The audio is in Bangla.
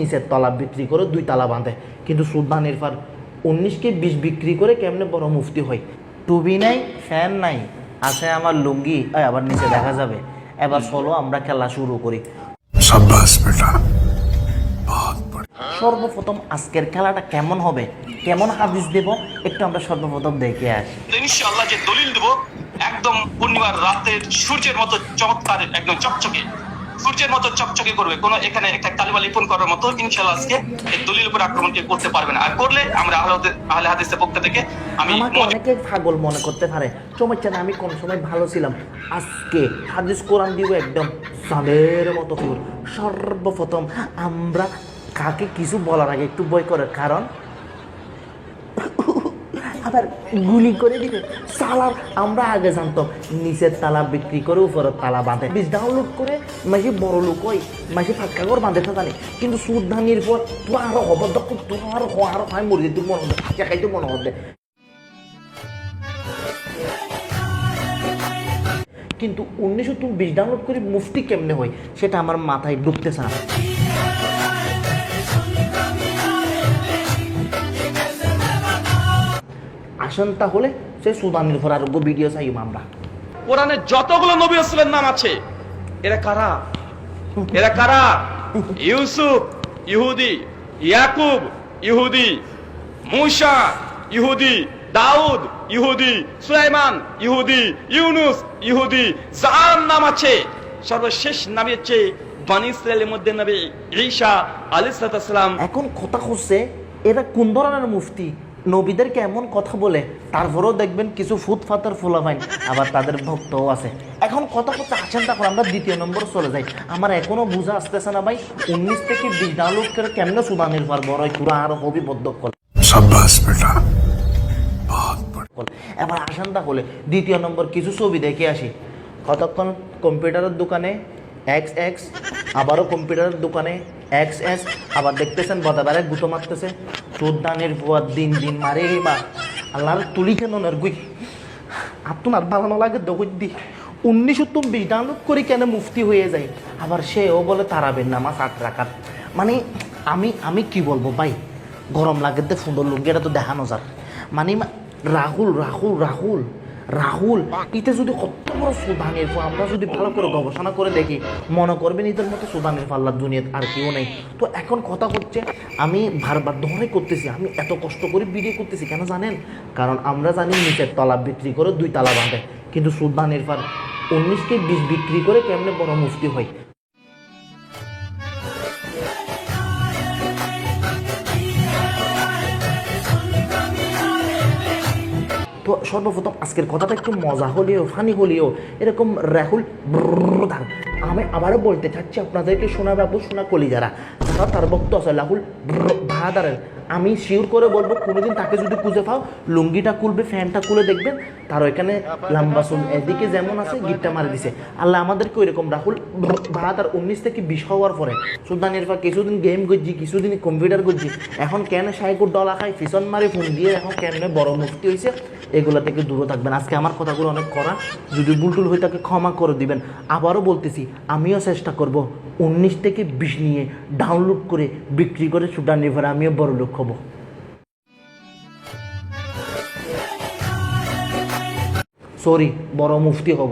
নিচের তলা বিক্রি করে দুই তালা বাঁধে। কিন্তু সুলতান ইরফান উনিশকে বিশ বিক্রি করে কেমনে বড় মুফতি হয়? টুবি নাই ফ্যান নাই আছে আমার লুঙ্গি আবার নিচে দেখা যাবে। এবার চলো আমরা খেলা শুরু করি। সর্বপ্রথম আজকের খেলাটা কেমন হবে? কেমন হাদিস দেব? একটু আমরা সর্বপ্রথম দেখে আসি। ইনশাআল্লাহ যে দলিল দেব একদম পূর্ণিমার রাতের সূর্যের মতো চমৎকার একদম চকচকে। সূর্যের মতো চকচকে করবে। কোনো এখানে একটা কালিমা লিপন করার মতো ইনশাআল্লাহ আজকে এই দলিল উপর আক্রমণ কেউ করতে পারবে না। আর করলে আমরা আহলে হাদিসের পক্ষ থেকে আমি অনেকে পাগল মনে করতে পারে। না আমি কোন সময় ভালো ছিলাম। আজকে হাদিস কোরআন দিব একদম সাদের মতো ফির সর্বপ্রথম আমরা কাকে কিছু বলার আগে একটু বই করে কারণ আবার গুলি করে দিবে। সালার, আমরা আগে জানতাম, নিচের তালা বিক্রি করে উপরের তালা বাঁধে। বীজ ডাউনলোড করে মাঝে বড় লোক হয়, মাঝে ফাঁকা করে বাঁধে তো জানি। কিন্তু সুদ ধানির পর তোর আরও হবর দক্ষ তোর আরও আরও হয়, মরে যেতে, মনে হবে খাইতে মনে হবে কিন্তু উনিশশো তুমি বিশ ডাউনলোড করে মুফতি কেমনে হয়, সেটা আমার মাথায় ঢুকতেছে না। আসেন তাহলে সে সুদান নির্ভর আরোগ্য ভিডিও চাইম আমরা কোরআনে যতগুলো নবী রাসূলের নাম আছে এরা কারা? এরা কারা? ইউসুফ ইহুদি ইয়াকুব ইহুদি মুসা ইহুদি দাউদ ইহুদি সুলাইমান ইহুদি ইউনুস ইহুদি যার নাম আছে সর্বশেষ নাম হচ্ছে বানি ইসরায়েলের মধ্যে নবী ঈসা আলাইহিস সালাম। এখন কথা হচ্ছে এরা কোন ধরনের মুফতি? নবীদেরকে এমন কথা বলে তারপরেও দেখবেন কিছু ফুটফাতার ফোলাফাইন আবার তাদের ভক্তও আছে। এখন কথা হচ্ছে আসেন তখন আমরা দ্বিতীয় নম্বর চলে যাই। আমার এখনও বোঝা আসতেছে না ভাই উনিশ থেকে বিশ ডালুকের কেমনে সুদানির পারব ওই চূড়া আরও অবিবদ্ধ করে এবার আসেন তাহলে দ্বিতীয় নম্বর কিছু ছবি দেখে আসি। কতক্ষণ কম্পিউটারের দোকানে এক্স এক্স আবারও কম্পিউটারের দোকানে এক্স এক্স আবার দেখতেছেন বদাবারে গুঁতো মারতেছে। চোদ্দানের পর দিন দিন মারে বা। আল্লাহর তুলি কেন নার গুই আপনার ভালো লাগে দগুই দি। উনিশশো চব্বিশ ডাউনলোড করে কেন মুফতি হয়ে যায়? আবার সেও বলে তারাবেন নামাজ আট রাখার মানে আমি আমি কি বলব ভাই? গরম লাগে দে, সুন্দর লুঙ্গি এটা তো দেখানো যার। মানে রাহুল রাহুল রাহুল। রাহুল এটা যদি কত বড় সুদানের ফল, আমরা যদি ভালো করে গবেষণা করে দেখি, মনে করবেন এদের মতো সুদানের পাল্লা দুনিয়াতে আর কেউ নেই। তো এখন কথা হচ্ছে, আমি বারবার ধরে করতেছি, আমি এত কষ্ট করে ভিডিও করতেছি, কেন জানেন? কারণ আমরা জানি নিচের তলা বিক্রি করে দুই তালা বাঁধে, কিন্তু সুদানের ফার উনিশকে বিশ বিক্রি করে কেমনে বড় মুফতি হয়? সর্বপ্রথম আজকের কথাটা একটু মজা হলেও, ফানি হলেও, এরকম রাহুল ব্রদার আমি আবারও বলতে চাচ্ছি, আপনাদেরকে শোনা বাবু শোনা কলিজারা। যারা তার ভক্ত আছে, রাহুল ভাদারের আমি শিওর করে বলব, কোনোদিন তাকে যদি খুঁজে পাও, লুঙ্গিটা খুলবে, ফ্যানটা খুলে দেখবেন তার ওইখানে লাম্বা চুল এদিকে যেমন আছে, গিটটা মারি দিছে। আল্লাহ আমাদেরকে ওইরকম রাহুল বাহাদার উনিশ থেকে বিশ হওয়ার পরে, সুলতান ইরফা কিছুদিন গেম করছি, কিছুদিন কম্পিউটার করছি, এখন কেন সাইকুর ডলা খাই ফিসন মারি ফোন দিয়ে এখন কেন বড় মুক্তি হয়েছে এগুলো থেকে দূরে থাকবেন। আজকে আমার কথাগুলো অনেক করা যদি বুলটুল হয়ে তাকে ক্ষমা করে দিবেন। আবারও বলতেছি, আমিও চেষ্টা করব উনিশ থেকে বিশ নিয়ে ডাউনলোড করে বিক্রি করে সুডান রিভার আমিও বড় লোক হব। সরি বড় মুফতি হব।